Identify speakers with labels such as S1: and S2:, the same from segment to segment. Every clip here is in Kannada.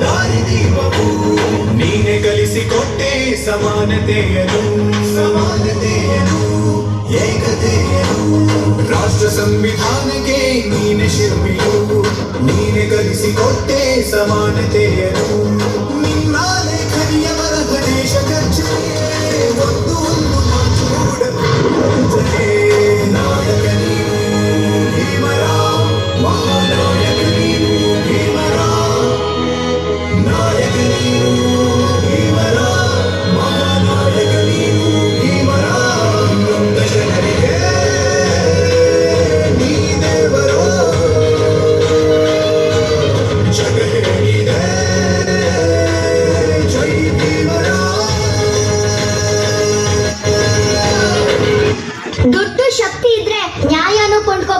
S1: ದಾರಿದೀಪವು ನೀನೆ ಕಲಿಸಿಕೊಟ್ಟೆ ಸಮಾನತೆಯನು ಸಮಾನತೆಯನು ಏಕತೆಯನು ರಾಷ್ಟ್ರ ಸಂವಿಧಾನಕ್ಕೆ ನೀನೆ ಶಿಲ್ಪಿಯು. ನೀನೆ ಕಲಿಸಿಕೊಟ್ಟೆ ಸಮಾನತೆಯನು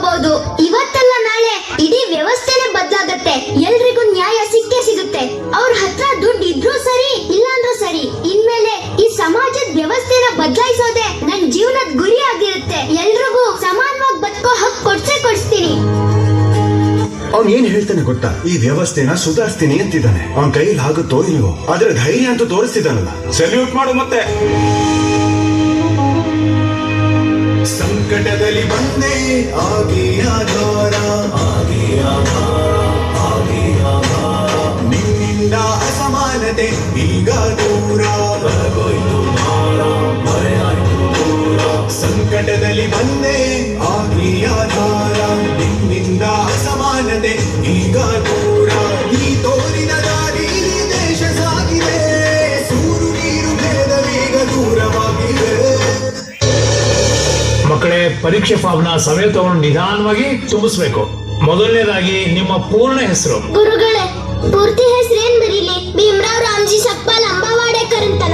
S2: ನ್ಯಾಯನೂ ಇವತ್ತಲ್ಲ ನಾಳೆ ಇಡೀ ವ್ಯವಸ್ಥೆನೆ ಬದಲಾಗತ್ತೆ. ಎಲ್ರಿಗೂ ನ್ಯಾಯ ಸಿಕ್ಕೇ ಸಿಗುತ್ತೆ. ಅವ್ರ ಹತ್ರ ದುಡ್ಡು ಇದ್ರೂ ಸರಿ ಇಲ್ಲಾಂದ್ರೂ ಸರಿ. ಇನ್ಮೇಲೆ ಈ ಸಮಾಜದ ವ್ಯವಸ್ಥೆನ ಬದಲಾಯಿಸೋದೆ ನನ್ ಜೀವನದ ಗುರಿ ಆಗಿರುತ್ತೆ. ಎಲ್ರಿಗೂ ಸಮಾನವಾಗಿ ಬದುಕೋ ಹಕ್ಕು ಕೊಡ್ಸೇ ಕೊಡ್ಸ್ತೀನಿ.
S3: ಅವ್ನ್ ಏನ್ ಹೇಳ್ತಾನೆ ಗೊತ್ತಾ? ಈ ವ್ಯವಸ್ಥೆನ ಸುಧಾರಿಸ್ತೀನಿ ಅಂತಿದ್ದಾನೆ. ಅವನ್ ಕೈಲಿ ಆಗುತ್ತೋ ಇಲ್ವೋ? ಆದ್ರೆ ಧೈರ್ಯ ಅಂತೂ ತೋರಿಸ್ತಿದ್ದಾನಲ್ಲ. ಸೆಲ್ಯೂಟ್ ಮಾಡು ಮತ್ತೆ.
S1: ನಿನ್ನಿಂದ ಅಸಮಾನತೆ ಈಗ ದೂರ ಸಂಕಟದಲ್ಲಿ ಬಂದೆ ಆಗಿ
S4: ಪರೀಕ್ಷೆ ಫಾರ್ಮ್ನ ಸಮಯ ತಗೊಂಡು ನಿಧಾನವಾಗಿ ತುಂಬಿಸ್ಬೇಕು. ಮೊದಲನೇದಾಗಿ ನಿಮ್ಮ ಪೂರ್ಣ ಹೆಸರು.
S2: ಗುರುಗಳೇ ಪೂರ್ತಿ ಹೆಸರೇನ್ ಬರೀಲಿ? ಭೀಮರಾವ್ ರಾಮ್ಜಿ ಸಕ್ಪಾಲ್ ಅಂಬಾವಾಡೇಕರ್ ಅಂತನ?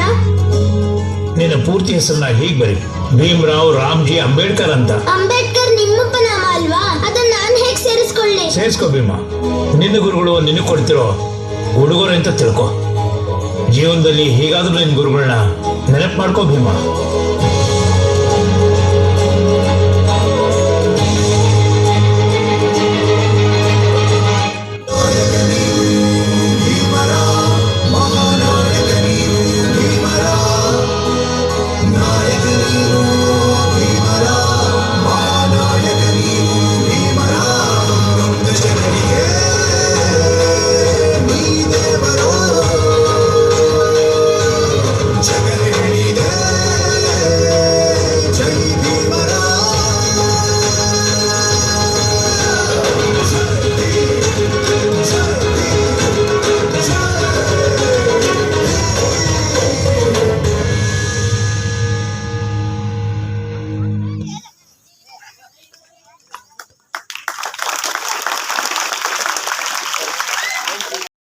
S4: ನಿನ್ನ ಪೂರ್ತಿ ಹೆಸರನ್ನ ಹೀಗ್ ಬರಿ ಭೀಮರಾವ್ ರಾಮ್ಜಿ ಅಂಬೇಡ್ಕರ್ ಅಂತ.
S2: ಅಂಬೇಡ್ಕರ್ ನಿಮ್ಮ ನಾಮ ಅಲ್ವಾ? ಅದನ್ನ ನಾನ್ ಹೇಗ್ ಸೇರಿಸ್ಕೊಳ್ಳಿ?
S4: ಸೇರಿಸ್ಕೋ ಭೀಮ. ನಿನ್ನ ಗುರುಗಳು ನಿನ್ನ ಕೊಡ್ತಿರೋ ಹುಡುಗರು ಅಂತ ತಿಳ್ಕೊ. ಜೀವನದಲ್ಲಿ ಹೀಗಾದ್ರೂ ನಿನ್ನ ಗುರುಗಳನ್ನ ನೆನಪು ಮಾಡ್ಕೋ ಭೀಮ.